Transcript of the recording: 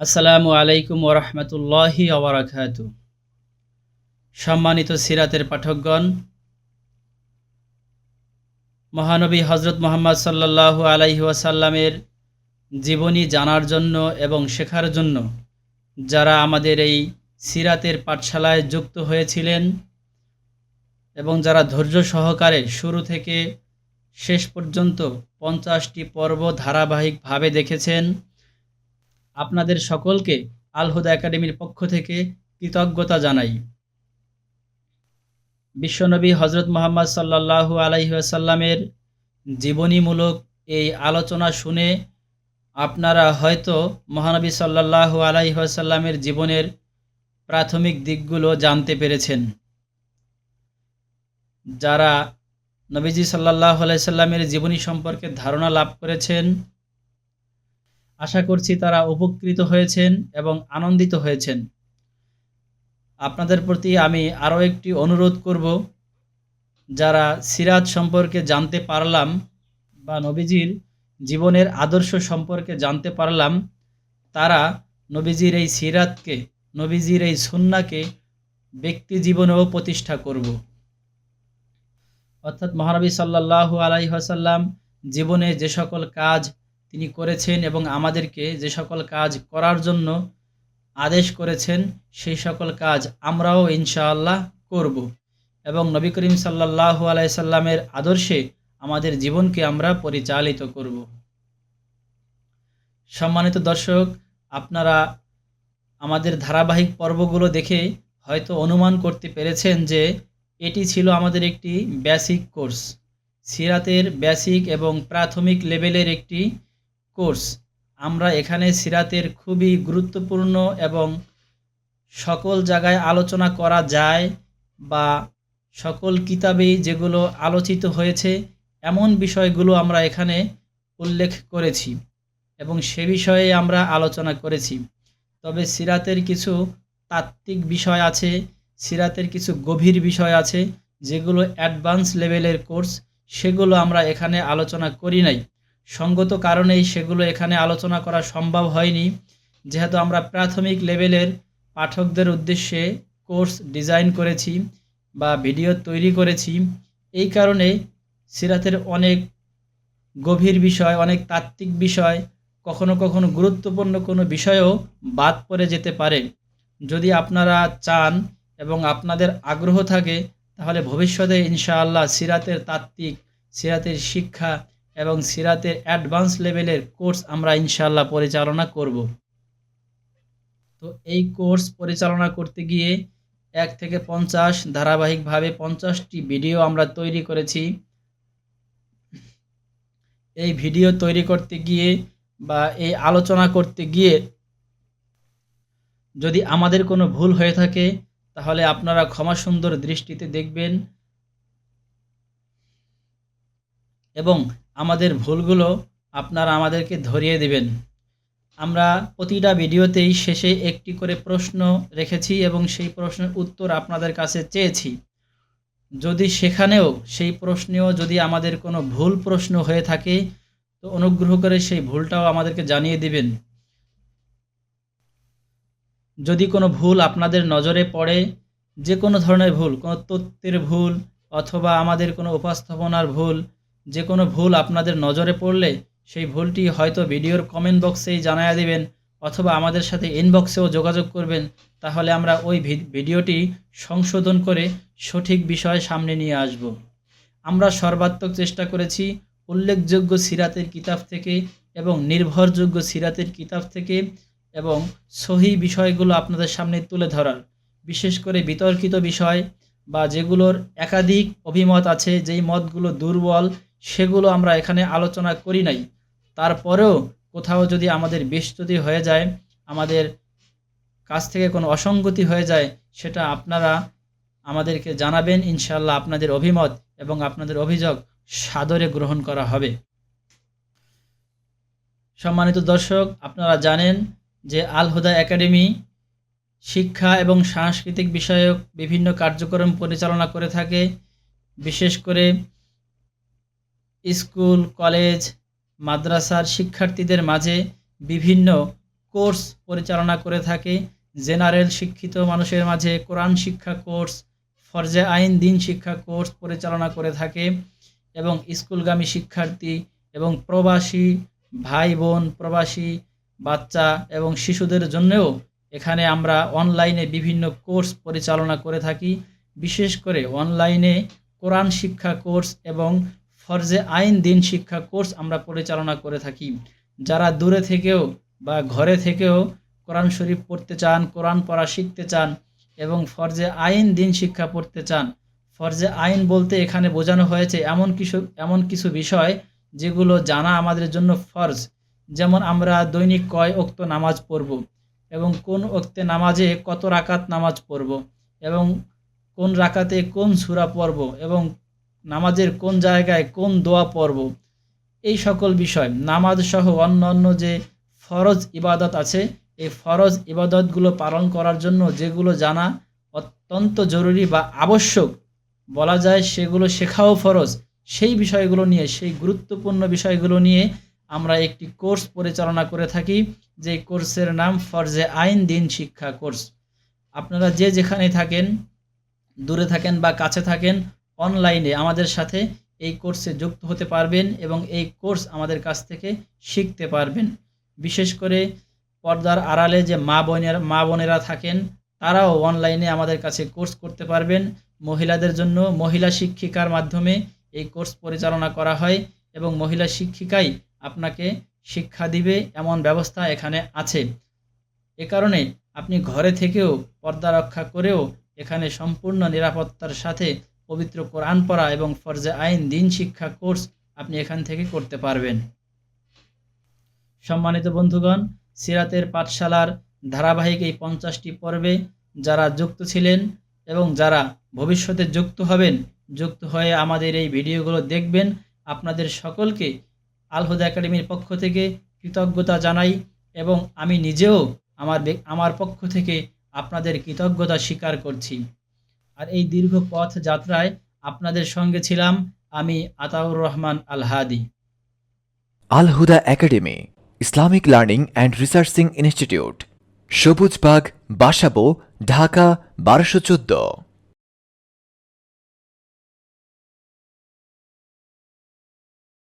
আসসালামু আলাইকুম ওরহমতুল্লাহি আবরাকাত সম্মানিত সিরাতের পাঠকগণ, মহানবী হজরত মোহাম্মদ সাল্লাল্লাহু আলাইহি ওয়াসাল্লামের জীবনী জানার জন্য এবং শেখার জন্য যারা আমাদের এই সিরাতের পাঠশালায় যুক্ত হয়েছিলেন এবং যারা ধৈর্য সহকারে শুরু থেকে শেষ পর্যন্ত পঞ্চাশটি পর্ব ধারাবাহিকভাবে দেখেছেন আপনাদের সকলকে আলহুদা একাডেমির পক্ষ থেকে কৃতজ্ঞতা জানাই। বিশ্বনবী হজরত মোহাম্মদ সাল্লাল্লাহু আলাইহি আসাল্লামের জীবনীমূলক এই আলোচনা শুনে আপনারা হয়তো মহানবী সাল্লাল্লাহু আলাইহি আসাল্লামের জীবনের প্রাথমিক দিকগুলো জানতে পেরেছেন। যারা নবীজি সাল্লাহ আলাইসাল্লামের জীবনী সম্পর্কে ধারণা লাভ করেছেন আশা করছি তারা উপকৃত হয়েছেন এবং আনন্দিত হয়েছেন। আপনাদের প্রতি আমি আরও একটি অনুরোধ করব, যারা সিরাত সম্পর্কে জানতে পারলাম বা নবীজির জীবনের আদর্শ সম্পর্কে জানতে পারলাম, তারা নবীজির এই সিরাতকে, নবীজির এই সুন্নাকে ব্যক্তি জীবনেও প্রতিষ্ঠা করব। অর্থাৎ মহানবী সাল্লাহ আলাইহাসাল্লাম জীবনে যে সকল কাজ তিনি করেছেন এবং আমাদেরকে যে সকল কাজ করার জন্য আদেশ করেছেন, সেই সকল কাজ আমরাও ইনশাআল্লাহ করব। এবং নবী করিম সাল্লাহ আলাইসাল্লামের আদর্শে আমাদের জীবনকে আমরা পরিচালিত করব। সম্মানিত দর্শক, আপনারা আমাদের ধারাবাহিক পর্বগুলো দেখে হয়তো অনুমান করতে পেরেছেন যে এটি ছিল আমাদের একটি বেসিক কোর্স সিরাতের বেসিক এবং প্রাথমিক লেভেলের একটি কোর্স, আমরা এখানে সিরাতের খুবই গুরুত্বপূর্ণ এবং সকল জায়গায় আলোচনা করা যায় বা সকল কিতাবেই যেগুলো আলোচিত হয়েছে, এমন বিষয়গুলো আমরা এখানে উল্লেখ করেছি এবং সে বিষয়ে আমরা আলোচনা করেছি। তবে সিরাতের কিছু তাত্ত্বিক বিষয় আছে, সিরাতের কিছু গভীর বিষয় আছে, যেগুলো অ্যাডভান্স লেভেলের কোর্স, সেগুলো আমরা এখানে আলোচনা করি নাই। সঙ্গত কারণেই সেগুলো এখানে আলোচনা করা সম্ভব হয়নি। যেহেতু আমরা প্রাথমিক লেভেলের পাঠকদের উদ্দেশ্যে কোর্স ডিজাইন করেছি বা ভিডিও তৈরি করেছি, এই কারণে সিরাতের অনেক গভীর বিষয়, অনেক তাত্ত্বিক বিষয়, কখনো কখনো গুরুত্বপূর্ণ কোনো বিষয়ও বাদ পড়ে যেতে পারে। যদি আপনারা চান এবং আপনাদের আগ্রহ থাকে, তাহলে ভবিষ্যতে ইনশাআল্লাহ সিরাতের তাত্ত্বিক, সিরাতের শিক্ষা এবং সিরাতের অ্যাডভান্স লেভেলের কোর্স আমরা ইনশাল্লাহ পরিচালনা করব। তো এই কোর্স পরিচালনা করতে গিয়ে এক থেকে পঞ্চাশ, ধারাবাহিকভাবে পঞ্চাশটি ভিডিও আমরা তৈরি করেছি। এই ভিডিও তৈরি করতে গিয়ে বা এই আলোচনা করতে গিয়ে যদি আমাদের কোনো ভুল হয়ে থাকে, তাহলে আপনারা ক্ষমা সুন্দর দৃষ্টিতে দেখবেন। এবং আমাদের ভুলগুলো আপনারা আমাদেরকে ধরিয়ে দেবেন। আমরা প্রতিটা ভিডিওতেই শেষে একটি করে প্রশ্ন রেখেছি এবং সেই প্রশ্নের উত্তর আপনাদের কাছে চেয়েছি। যদি সেখানেও সেই প্রশ্নেও যদি আমাদের কোনো ভুল প্রশ্ন হয়ে থাকে, তো অনুগ্রহ করে সেই ভুলটাও আমাদেরকে জানিয়ে দিবেন। যদি কোনো ভুল আপনাদের নজরে পড়ে, যে কোনো ধরনের ভুল, কোনো তথ্যের ভুল অথবা আমাদের কোনো উপস্থাপনার ভুল যে কোনো ভুল আপনাদের নজরে পড়লে সেই ভুলটি হয়তো ভিডিওর কমেন্ট বক্সেই জানায়া দিবেন অথবা আমাদের সাথে ইনবক্সেও যোগাযোগ করবেন। তাহলে আমরা ওই ভিডিওটি সংশোধন করে সঠিক বিষয় সামনে নিয়ে আসব। আমরা সর্বাত্মক চেষ্টা করেছি উল্লেখযোগ্য সিরাতের কিতাব থেকে এবং নির্ভরযোগ্য সিরাতের কিতাব থেকে এবং সহি বিষয়গুলো আপনাদের সামনে তুলে ধরার। বিশেষ করে বিতর্কিত বিষয় বা যেগুলোর একাধিক অভিমত আছে, যেই মতগুলো দুর্বল সেগুলো আমরা এখানে আলোচনা করি নাই। তারপরেও কোথাও যদি আমাদের বিস্তৃতি হয়ে যায়, আমাদের কাছ থেকে কোনো অসঙ্গতি হয়ে যায়, সেটা আপনারা আমাদেরকে জানাবেন ইনশাল্লাহ আপনাদের অভিমত এবং আপনাদের অভিযোগ সাদরে গ্রহণ করা হবে। সম্মানিত দর্শক, আপনারা জানেন যে আল হুদা একাডেমি শিক্ষা এবং সাংস্কৃতিক বিষয়ক বিভিন্ন কার্যক্রম পরিচালনা করে থাকে। বিশেষ করে স্কুল, কলেজ, মাদ্রাসার শিক্ষার্থীদের মাঝে বিভিন্ন কোর্স পরিচালনা করে থাকে। জেনারেল শিক্ষিত মানুষের মাঝে কোরআন শিক্ষা কোর্স, ফরজে আইন, দিন শিক্ষা কোর্স পরিচালনা করে থাকে এবং স্কুলগামী শিক্ষার্থী এবং প্রবাসী ভাই বোন প্রবাসী বাচ্চা এবং শিশুদের জন্যও এখানে আমরা অনলাইনে বিভিন্ন কোর্স পরিচালনা করে থাকি। বিশেষ করে অনলাইনে কোরআন শিক্ষা কোর্স এবং ফরজে আইন, দিন শিক্ষা কোর্স আমরা পরিচালনা করে থাকি। যারা দূরে থেকেও বা ঘরে থেকেও কোরআন শরীফ পড়তে চান, কোরআন পড়া শিখতে চান এবং ফরজে আইন, দিন শিক্ষা পড়তে চান, ফরজে আইন বলতে এখানে বোঝানো হয়েছে এমন কিছু এমন কিছু বিষয় যেগুলো জানা আমাদের জন্য ফরজ। যেমন আমরা দৈনিক কয় ওক্ত নামাজ পড়ব এবং কোন ওক্তে নামাজে কত রাকাত নামাজ পড়ব এবং কোন রাকাতে কোন সূরা পড়ব এবং নামাজের কোন জায়গায় কোন দোয়া পর্ব এই সকল বিষয়, নামাজ সহ অন্য অন্য যে ফরজ ইবাদত আছে, এই ফরজ ইবাদতগুলো পালন করার জন্য যেগুলো জানা অত্যন্ত জরুরি বা আবশ্যক, বলা যায় সেগুলো শেখাও ফরজ। সেই বিষয়গুলো নিয়ে, সেই গুরুত্বপূর্ণ বিষয়গুলো নিয়ে আমরা একটি কোর্স পরিচালনা করে থাকি, যে কোর্সের নাম ফরজে আইন দিন শিক্ষা কোর্স। আপনারা যে যেখানে থাকেন, দূরে থাকেন বা কাছে থাকেন অনলাইনে আমাদের সাথে এই কোর্সে যুক্ত হতে পারবেন এবং এই কোর্স আমাদের কাছ থেকে শিখতে পারবেন। বিশেষ করে পর্দার আড়ালে যে মা বোনের, মা বোনেরা থাকেন, তারাও অনলাইনে আমাদের কাছে কোর্স করতে পারবেন। মহিলাদের জন্য মহিলা শিক্ষিকার মাধ্যমে এই কোর্স পরিচালনা করা হয় এবং মহিলা শিক্ষিকাই আপনাকে শিক্ষা দিবে এমন ব্যবস্থা এখানে আছে। এ কারণে আপনি ঘরে থেকেও পর্দা রক্ষা করেও এখানে সম্পূর্ণ নিরাপত্তার সাথে পবিত্র কোরআন পড়া এবং ফরজে আইন, দিন শিক্ষা কোর্স আপনি এখান থেকে করতে পারবেন। সম্মানিত বন্ধুগণ, সিরাতের পাঠশালার ধারাবাহিক এই পঞ্চাশটি পর্বে যারা যুক্ত ছিলেন এবং যারা ভবিষ্যতে যুক্ত হবেন, যুক্ত হয়ে আমাদের এই ভিডিওগুলো দেখবেন, আপনাদের সকলকে আলহুদা একাডেমির পক্ষ থেকে কৃতজ্ঞতা জানাই এবং আমি নিজেও আমার আমার পক্ষ থেকে আপনাদের কৃতজ্ঞতা স্বীকার করছি। আর এই দীর্ঘ পথ যাত্রায় আপনাদের সঙ্গে ছিলাম আমি Ataur Rahman Al Hadi Al Huda academy, Islamic learning and researching institute Sabujbagh Basabo, Dhaka, বারোশো চোদ্দ।